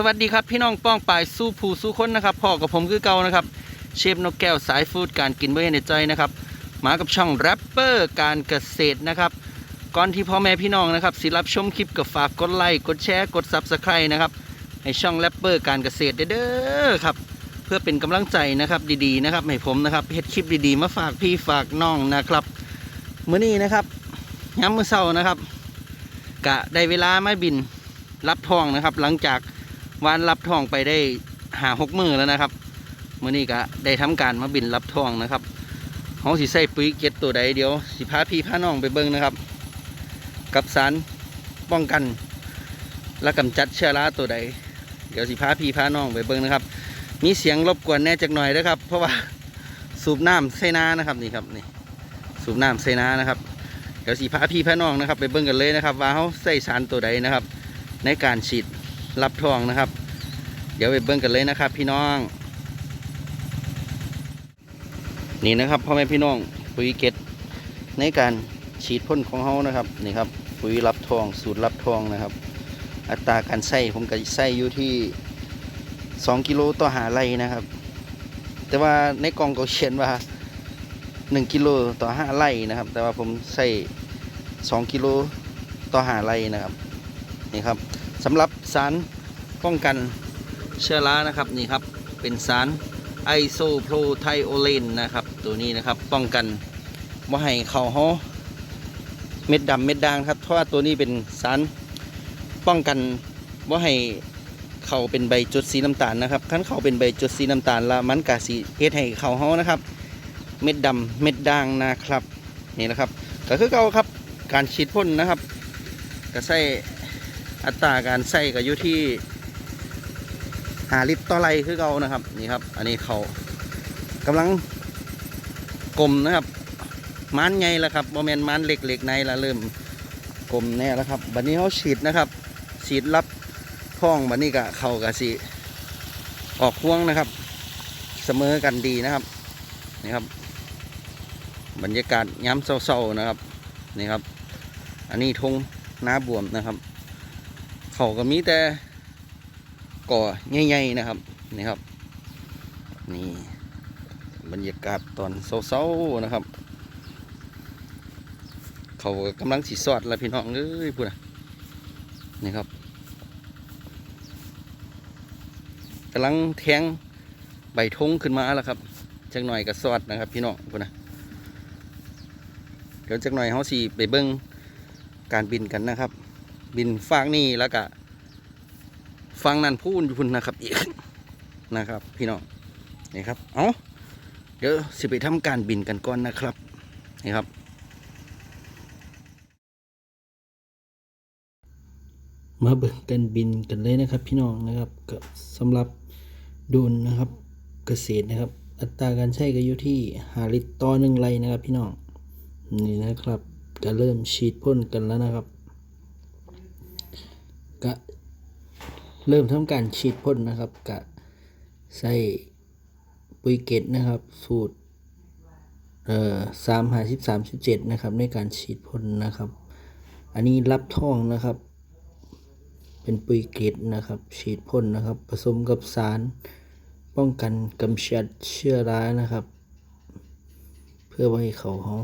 สวัสดีครับพี่น้องป้องปายสู้ผู้สู้คนนะครับพ่อกับผมคือเก่านะครับเชฟนกแก้วสายฟูดการกินเบื่อในใจนะครับมากับช่องแรปเปอร์การเกษตรนะครับก่อนที่พ่อแม่พี่น้องนะครับสิรับชมคลิปก็ฝากกดไลค์กดแชร์กดซับสไครต์นะครับให้ช่องแรปเปอร์การเกษตรเด้อครับเพื่อเป็นกำลังใจนะครับดีๆนะครับให้ผมนะครับเฮ็ดคลิปดีๆ มาฝากพี่ฝากน้องนะครับมื้อนี้นะครับย้ำมื้อเช้านะครับ กะได้เวลาไมาบินรับทองนะครับ หลังจาก วานรับทองไปได้หาหกมือแล้วนะครับเมื่อนี้ก็ได้ทำการมาบินรับทองนะครับเขาสิใส่ปุ๋ยเก็ตตัวใดเดี๋ยวสิพาพี่พาน้องไปเบิ้งนะครับ กับสารป้องกัน และกำจัดเชื้อราตัวใด เดี๋ยวสิพาพี่พาน้องไปเบิ้งนะครับ มีเสียงรบกวนแน่จักหน่อยนะครับ เพราะว่าสูบน้ำใส่นานะครับนี่ครับนี่สูบน้ำใส่นานะครับเดี๋ยวสีพาพี่พาน้องนะครับ ไปเบิ่งกันเลยนะครับ ว่าเขาใส่สารตัวใดนะครับ ในการฉีด รับทองนะครับ เดี๋ยวไปเบิ่งกันเลยนะครับ พี่น้อง นี่นะครับพ่อแม่พี่น้องปุ๋ยเก็ตในการฉีดพ่นของเขานะครับนี่ครับปุ๋ยรับทองสูตรรับทองนะครับ อัตราการใส่ผมก็ใส่อยู่ที่ 2 กิโลต่อหาไรนะครับ แต่ว่าในกล่องก็เขียนว่า 1 กิโลต่อ5ไรนะครับ แต่ว่าผมใส่2กิโลต่อ5ไรนะครับนี่ครับ สำหรับสารป้องกันเชื้อรานะครับนี่ครับเป็นสารไอโซโพรไทโอเลนนะครับ ตัวนี้นะครับป้องกันว่าให้เขาเขาเม็ดดำเม็ดด่างครับเพราะว่าตัวนี้เป็นสารป้องกันว่าให้เขาเป็นใบจุดสีน้ำตาลนะครับขั้นเขาเป็นใบจุดสีน้ำตาลล้วมันกะสีเฮ็ดให้เขาเขานะครับ เม็ดดำเม็ดด่างนะครับนี่นะครับก็คือเก่าครับการฉีดพ่นนะครับก็ใส่ อัตราการใส่ก็อยู่ที่หาลิตรต่อไรคือเก่านะครับนี่ครับ อันนี้เขากำลังกลมนะครับมันไงแล้วครับโมเมนต์มันเหล็กๆในละเริ่มกลมแน่แล้วครับบัดนี้เขาฉีดนะครับ ฉีดรับพ่องบัดนี้ก็เขากะสิออกห่วงนะครับ เสมอกันดีนะครับนี่ครับ บรรยากาศย้ำเศร้าๆนะครับนี่ครับ อันนี้ทงน้าบวมนะครับ เขาก็มีแต่ก่อใหญ่ๆนะครับนี่ครับ นี่บรรยากาศตอนเศร้าๆนะครับ เขากำลังสีสอดแล้วพี่น้องเอ้ยพูดนะนี่ครับกำลังแทงใบทงขึ้นมาแล้วครับจังหน่อยก็สอดนะครับ พี่น้องพูดนะเดี๋ยวจักหน่อยเขาสีไปเบิ้งการบินกันนะครับ บินฟากนี่แล้วก็ฟังนั่นพูดอยู่พุ่นนะครับอีกนะครับ พี่น้องนี่ครับเอาเดี๋ยวสิไปทำการบินกันก่อนนะครับนี่ครับ มาเบิ่งกันบินกันเลยนะครับ พี่น้องนะครับก็สำหรับดุนนะครับเกษตรนะครับ อัตราการใช้ก็อยู่ที่หาลิตรต่อหนึ่งไรนะครับ พี่น้องนี่นะครับ ก็เริ่มฉีดพ่นกันแล้วนะครับ ก็เริ่มทำการฉีดพ่นนะครับกะใส่ปุ๋ยเกตนะครับ สูตรเอ่อสามหาสิบสามสิบเจ็ดนะครับ ในการฉีดพ่นนะครับ อันนี้รับท่องนะครับ เป็นปุ๋ยเกตนะครับ ฉีดพ่นนะครับ ผสมกับสารป้องกันกำจัดเชื้อรานะครับ เพื่อไว้ให้เขาเขา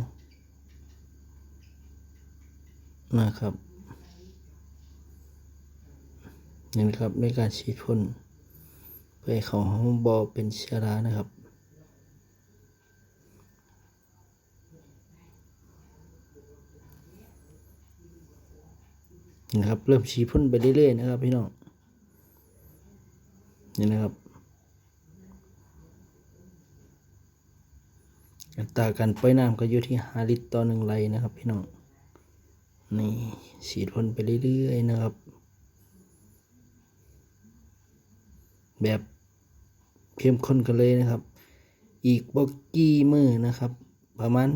นะครับ นี่นะครับในการฉีดพ่นเพื่อให้เขาห้องบอเป็นเชื้อรานะครับนะครับ เริ่มฉีดพ่นไปเรื่อยๆนะครับพี่น้องนี่นะครับอัตราการปล่อยน้ำก็อยู่ที่5ลิตรต่อหนึ่งไร่นะครับ พี่น้องนี่ฉีดพ่นไปเรื่อยๆนะครับ แบบเข้มข้นกันเลยนะครับ อีกบอกกี่มือนะครับ ประมาณ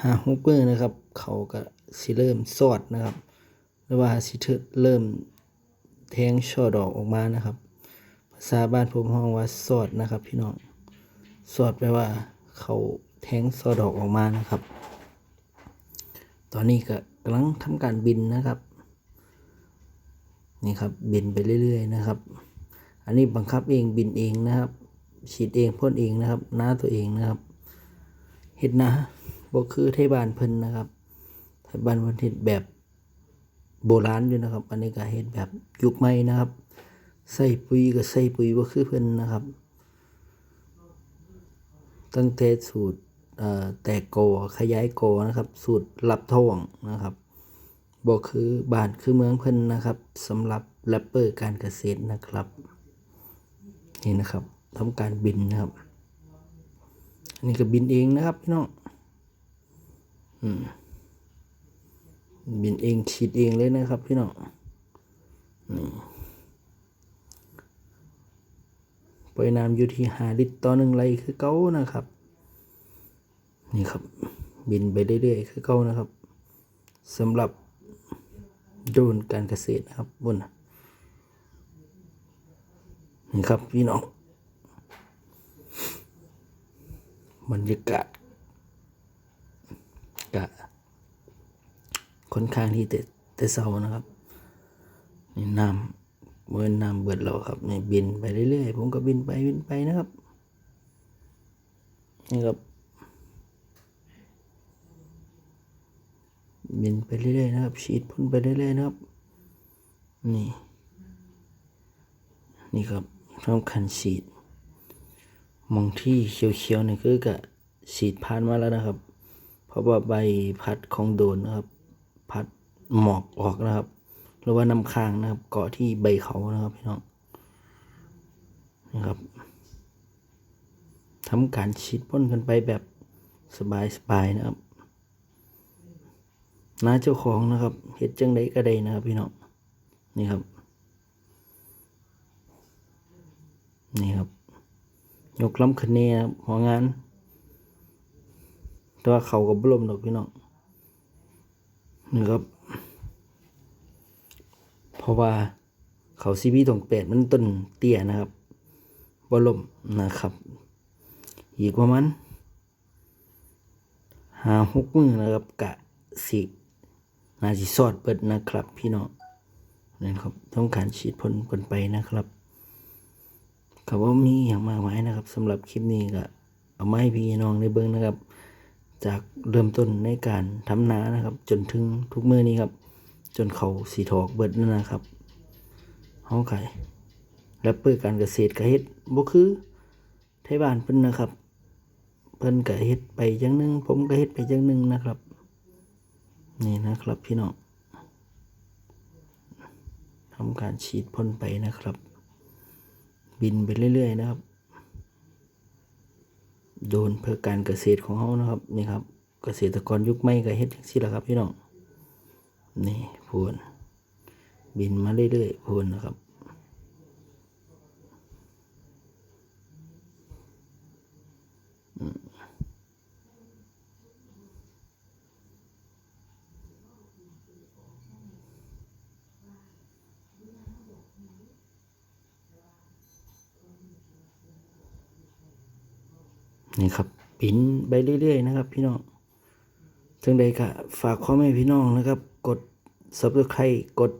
ห้าหกมือนะครับ เขาก็สิเริ่มสอดนะครับ หรือว่าสิเถิเริ่มแทงช่อดอกออกมานะครับ ภาษาบ้านผมห้องว่าสอดนะครับ พี่น้องสอดแปลว่า เขาแทงช่อดอกออกมานะครับ ตอนนี้ก็กำลังทำการบินนะครับ นี่ครับบินไปเรื่อยๆนะครับ อันนี้บังคับเองบินเองนะครับ ฉีดเองพ่นเองนะครับหน้าตัวเองนะครับเฮ็ดนะบ่คือไทบ้านเพิ่นนะครับไทบ้านเพิ่นเฮ็ดแบบโบราณอยู่นะครับ อันนี้ก็เฮ็ดแบบยุคใหม่นะครับ ใส่ปุ๋ยก็ใส่ปุ๋ยบ่คือเพิ่นนะครับ ตั้งแต่สูตรเอ่อแตกกอขยายกอนะครับ สูตรรับท้องนะครับ บ่คือบ้านคือเมืองเพิ่นนะครับสำหรับแรปเปอร์การเกษตรนะครับ นี่นะครับทำการบินนะครับ อันนี้ก็บินเองนะครับพี่น้องอืมบินเองฉีดเองเลยนะครับพี่น้องนี่ปล่อยน้ำอยู่ที่หาลิตรต่อหนึ่งไรคือเก้านะครับ นี่ครับ บินไปเรื่อยๆคือเก้านะครับสำหรับ โดนการเกษตรนะครับบนนี่ครับพี่น้องบรรยากาศกะค่อนข้างที่จะจะเศร้านะครับนี่น้ำเมื่อน้ำเบิดแล้วครับนี่บินไปเรื่อยๆผมก็บินไปบินไปนะครับนี่ครับ เบนไปเรื่อยๆนะครับ ฉีดพ่นไปเรื่อยๆนะครับ นี่ นี่ครับทำคันฉีด มองที่เขียวๆนี่คือกะฉีดผ่านมาแล้วนะครับ เพราะว่าใบพัดของโดนนะครับ พัดหมอกออกนะครับ หรือว่าน้ำค้างนะครับ เกาะที่ใบเขานะครับพี่น้องนะครับทำการฉีดพ่นกันไปแบบสบายๆนะครับ น้าเจ้าของนะครับเห็ดจังไดก็ได้นะครับพี่น้องนี่ครับ นี่ครับ ยกล้ำคะแนนหัวงาน แต่ว่าเขากับบลมดอกพี่น้องนี่ครับ เพราะว่าเขาซีบีตรงแปดมันต้นเตี้ยนะครับบลมนะครับ อีกประมาณหาหกมือนะครับกะสิ นาจิสอดเปิดนะครับ พี่น้องนะครับต้องการฉีดพ่นกันไปนะครับก็ว่ามีอย่างมากมายนะครับสำหรับคลิปนี้ก็เอาไม้พี่น้องได้เบิ่งนะครับ จากเริ่มต้นในการทำนานะครับ จนถึงทุกมือนี้ครับ จนเขาสีทอกเบิดนั่นนะครับเฮาไก่และเปิดการเกษตรก็เฮ็ดบ่คือไทบ้านเพิ่นนะครับ เพิ่นก็เฮ็ดไปอย่างหนึง ผมก็เฮ็ดไปอย่างหนึงนะครับ นี่นะครับพี่น้องทำการฉีดพ่นไปนะครับ บินไปเรื่อย ๆ นะครับ โดนเพื่อการเกษตรของเขานะครับนี่ครับ เกษตรกรยุคใหม่ก็เฮ็ดจังซี่แหละครับพี่น้องนี่พูนบินมาเรื่อยๆพูนนะครับ นี่ครับปินไปเรื่อยๆนะครับ พี่น้องจังใดก็ฝากข้อแม่พี่น้องนะครับ กด subscribe กด